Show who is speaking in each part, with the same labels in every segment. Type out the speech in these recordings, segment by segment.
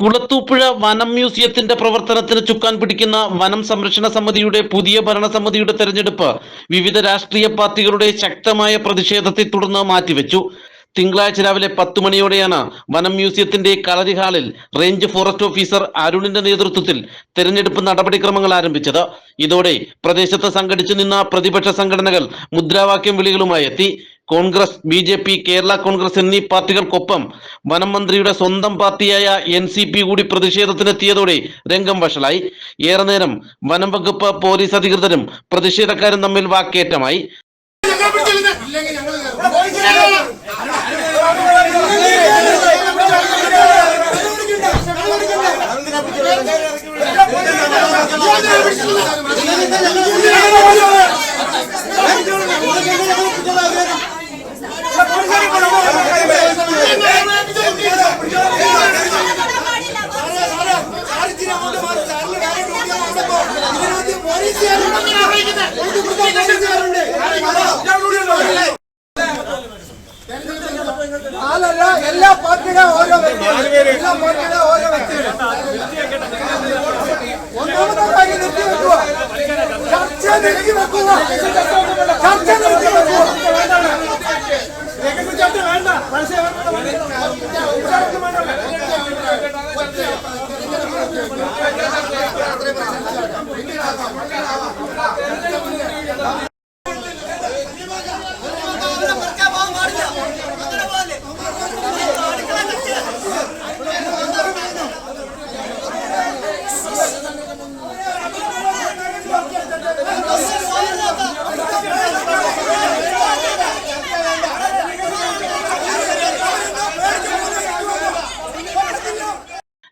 Speaker 1: കുളത്തൂപ്പുഴ വനം മ്യൂസിയത്തിന്റെ പ്രവർത്തനത്തിന് ചുക്കാൻ പിടിക്കുന്ന വനം സംരക്ഷണ സമിതിയുടെ പുതിയ ഭരണസമിതിയുടെ തെരഞ്ഞെടുപ്പ് വിവിധ രാഷ്ട്രീയ പാർട്ടികളുടെ ശക്തമായ പ്രതിഷേധത്തെ തുടർന്ന് മാറ്റിവെച്ചു. തിങ്കളാഴ്ച രാവിലെ പത്തു മണിയോടെയാണ് വനം മ്യൂസിയത്തിന്റെ കളരി ഹാളിൽ റേഞ്ച് ഫോറസ്റ്റ് ഓഫീസർ അരുണിന്റെ നേതൃത്വത്തിൽ തെരഞ്ഞെടുപ്പ് നടപടിക്രമങ്ങൾ ആരംഭിച്ചത്. ഇതോടെ പ്രദേശത്ത് സംഘടിച്ചു നിന്ന പ്രതിപക്ഷ സംഘടനകൾ മുദ്രാവാക്യം വിളികളുമായി എത്തി. Congress B J P Kerala Congress എന്നീ പാർട്ടികൾക്കൊപ്പം വനം മന്ത്രിയുടെ സ്വന്തം പാർട്ടിയായ എൻ സി പി കൂടി പ്രതിഷേധത്തിനെത്തിയതോടെ രംഗം വഷളായി. ഏറെ നേരം വനം വകുപ്പ് പോലീസ് അധികൃതരും പ്രതിഷേധക്കാരും തമ്മിൽ വാക്കേറ്റമായി.
Speaker 2: ஆளெல்லாம் எல்லா பாட்டுக்கும் ஓர வச்சு எல்லா பாட்டுக்கும் ஓர வச்சு ஒன்றாவதாக நிறுத்தி வைக்குவோம். சர்ச்சை நிறுத்தி வைக்குவோம். சர்ச்சை நிறுத்தி வைக்குவோம். வேண்டாம் வேண்டாம்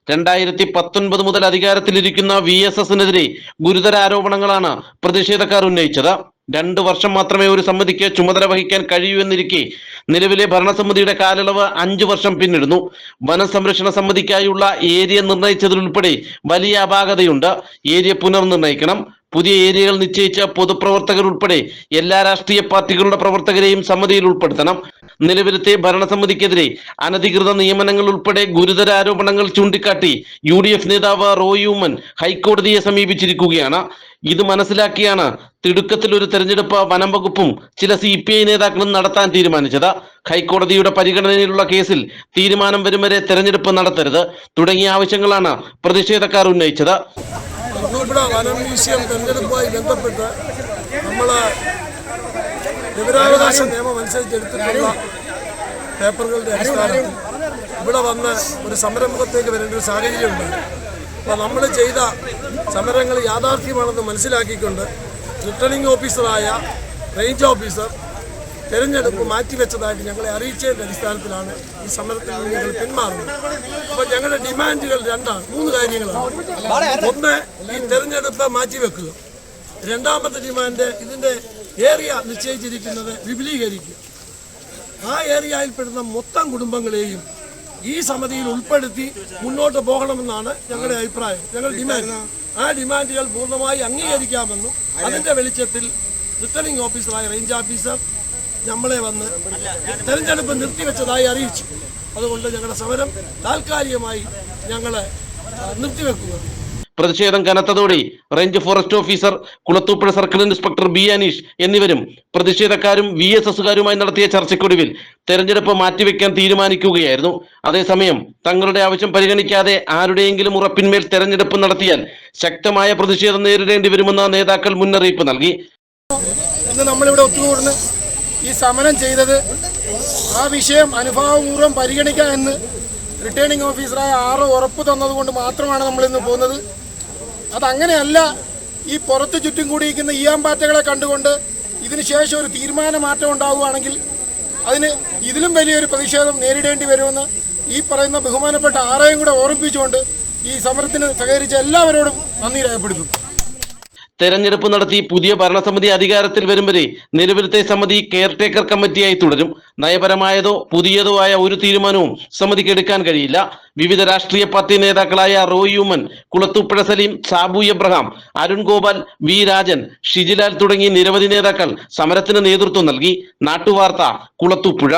Speaker 1: രണ്ടായിരത്തി പത്തൊൻപത് മുതൽ അധികാരത്തിലിരിക്കുന്ന വി എസ് എസിനെതിരെ ഗുരുതര ആരോപണങ്ങളാണ് പ്രതിഷേധക്കാർ ഉന്നയിച്ചത്. രണ്ടു വർഷം മാത്രമേ ഒരു സമിതിക്ക് ചുമതല വഹിക്കാൻ കഴിയൂ എന്നിരിക്കെ നിലവിലെ ഭരണസമിതിയുടെ കാലയളവ് അഞ്ചു വർഷം പിന്നിടുന്നു. വനസംരക്ഷണ സമിതിക്കായുള്ള ഏരിയ നിർണയിച്ചതിലുൾപ്പെടെ വലിയ അപാകതയുണ്ട്. ഏരിയ പുനർനിർണയിക്കണം പുതിയ ഏരിയകൾ നിശ്ചയിച്ച പൊതുപ്രവർത്തകർ ഉൾപ്പെടെ എല്ലാ രാഷ്ട്രീയ പാർട്ടികളുടെ പ്രവർത്തകരെയും സമിതിയിൽ ഉൾപ്പെടുത്തണം. നിലവിലത്തെ ഭരണസമിതിക്കെതിരെ അനധികൃത നിയമനങ്ങൾ ഉൾപ്പെടെ ഗുരുതര ആരോപണങ്ങൾ ചൂണ്ടിക്കാട്ടി യു നേതാവ് റോയൂമൻ ഹൈക്കോടതിയെ സമീപിച്ചിരിക്കുകയാണ്. ഇത് മനസ്സിലാക്കിയാണ് തിടുക്കത്തിൽ ഒരു തെരഞ്ഞെടുപ്പ് വനം വകുപ്പും ചില സി പി ഐ നേതാക്കളും നടത്താൻ തീരുമാനിച്ചത്. ഹൈക്കോടതിയുടെ പരിഗണനയിലുള്ള കേസിൽ തീരുമാനം വരും വരെ തെരഞ്ഞെടുപ്പ് നടത്തരുത് തുടങ്ങിയ ആവശ്യങ്ങളാണ് പ്രതിഷേധക്കാർ ഉന്നയിച്ചത്.
Speaker 3: വിവരാവകാശ നിയമം അനുസരിച്ച് എടുത്തിട്ടുള്ള പേപ്പറുകളുടെ ഇവിടെ വന്ന് ഒരു സംരംഭത്തേക്ക് വരേണ്ട ഒരു സാഹചര്യമുണ്ട്. അപ്പോൾ നമ്മൾ ചെയ്ത സമരങ്ങൾ യാഥാർത്ഥ്യമാണെന്ന് മനസ്സിലാക്കിക്കൊണ്ട് റിട്ടേണിംഗ് ഓഫീസറായ റേഞ്ച് ഓഫീസർ തെരഞ്ഞെടുപ്പ് മാറ്റിവെച്ചതായിട്ട് ഞങ്ങളെ അറിയിച്ചതിന്റെ അടിസ്ഥാനത്തിലാണ് ഈ സമരത്തിൽ നിന്ന് ഞങ്ങൾ പിന്മാറുന്നത്. അപ്പോൾ ഞങ്ങളുടെ ഡിമാൻഡുകൾ രണ്ടാണ് മൂന്ന് കാര്യങ്ങളാണ്. ഒന്ന് ഈ തെരഞ്ഞെടുപ്പ് മാറ്റിവെക്കുക. രണ്ടാമത്തെ ഡിമാൻഡ് ഇതിന്റെ ഏരിയ നിശ്ചയിച്ചിരിക്കുന്നത് വിപുലീകരിക്കുക. ആ ഏരിയയിൽപ്പെടുന്ന മൊത്തം കുടുംബങ്ങളെയും ഈ സമിതിയിൽ ഉൾപ്പെടുത്തി മുന്നോട്ട് പോകണമെന്നാണ് ഞങ്ങളുടെ അഭിപ്രായം. ഞങ്ങൾ ഡിമാൻഡ് ആ ഡിമാൻഡുകൾ പൂർണമായി അംഗീകരിക്കാമെന്നും അതിന്റെ വെളിച്ചത്തിൽ റിട്ടേണിംഗ് ഓഫീസറായ റേഞ്ച് ഓഫീസർ നമ്മളെ വന്ന് തെരഞ്ഞെടുപ്പ് നിർത്തിവെച്ചതായി അറിയിച്ചു. അതുകൊണ്ട് ഞങ്ങളുടെ സമരം താൽക്കാലികമായി ഞങ്ങളെ നിർത്തിവെക്കുക.
Speaker 1: പ്രതിഷേധം കനത്തതോടെ range forest officer Kulathupuzha circle inspector B Aneesh എന്നിവരും പ്രതിഷേധക്കാരും വി എസ് എസുകാരുമായി നടത്തിയ ചർച്ചയ്ക്കൊടുവിൽ തെരഞ്ഞെടുപ്പ് മാറ്റിവെക്കാൻ തീരുമാനിക്കുകയായിരുന്നു. അതേസമയം തങ്ങളുടെ ആവശ്യം പരിഗണിക്കാതെ ആരുടെയെങ്കിലും ഉറപ്പിന്മേൽ തെരഞ്ഞെടുപ്പ് നടത്തിയാൽ ശക്തമായ പ്രതിഷേധം നേരിടേണ്ടി വരുമെന്ന് നേതാക്കൾ മുന്നറിയിപ്പ് നൽകി.
Speaker 2: ഈ സമരം ചെയ്തത് ആ വിഷയം അനുഭാവപൂർവം പരിഗണിക്കാം എന്ന് റിട്ടേണിംഗ് ഓഫീസറായ ആറ് ഉറപ്പ് തന്നതുകൊണ്ട് മാത്രമാണ് നമ്മൾ ഇന്ന് പോകുന്നത്. അതങ്ങനെയല്ല ഈ പുറത്ത് ചുറ്റും കൂടിയിരിക്കുന്ന ഈയാമ്പാറ്റകളെ കണ്ടുകൊണ്ട് ഇതിനുശേഷം ഒരു തീരുമാന മാറ്റം ഉണ്ടാവുകയാണെങ്കിൽ അതിന് ഇതിലും വലിയൊരു പ്രതിഷേധം നേരിടേണ്ടി വരുമെന്ന് ഈ പറയുന്ന ബഹുമാനപ്പെട്ട ആരെയും കൂടെ ഓർമ്മിപ്പിച്ചുകൊണ്ട് ഈ സമരത്തിന് സഹകരിച്ച എല്ലാവരോടും നന്ദി രേഖപ്പെടുത്തുന്നു.
Speaker 1: തെരഞ്ഞെടുപ്പ് നടത്തി പുതിയ ഭരണസമിതി അധികാരത്തിൽ വരും വരെ നിലവിലത്തെ സമിതി കെയർടേക്കർ കമ്മിറ്റിയായി തുടരും. നയപരമായതോ പുതിയതോ ആയ ഒരു തീരുമാനവും സമിതിക്ക് എടുക്കാൻ കഴിയില്ല. വിവിധ രാഷ്ട്രീയ പാർട്ടി നേതാക്കളായ റോയ് യൂമൻ കുളത്തൂപ്പുഴ സലീം സാബു എബ്രഹാം അരുൺ ഗോപാൽ വി രാജൻ ഷിജിലാൽ തുടങ്ങി നിരവധി നേതാക്കൾ സമരത്തിന് നേതൃത്വം നൽകി. നാട്ടുവാർത്ത കുളത്തൂപ്പുഴ.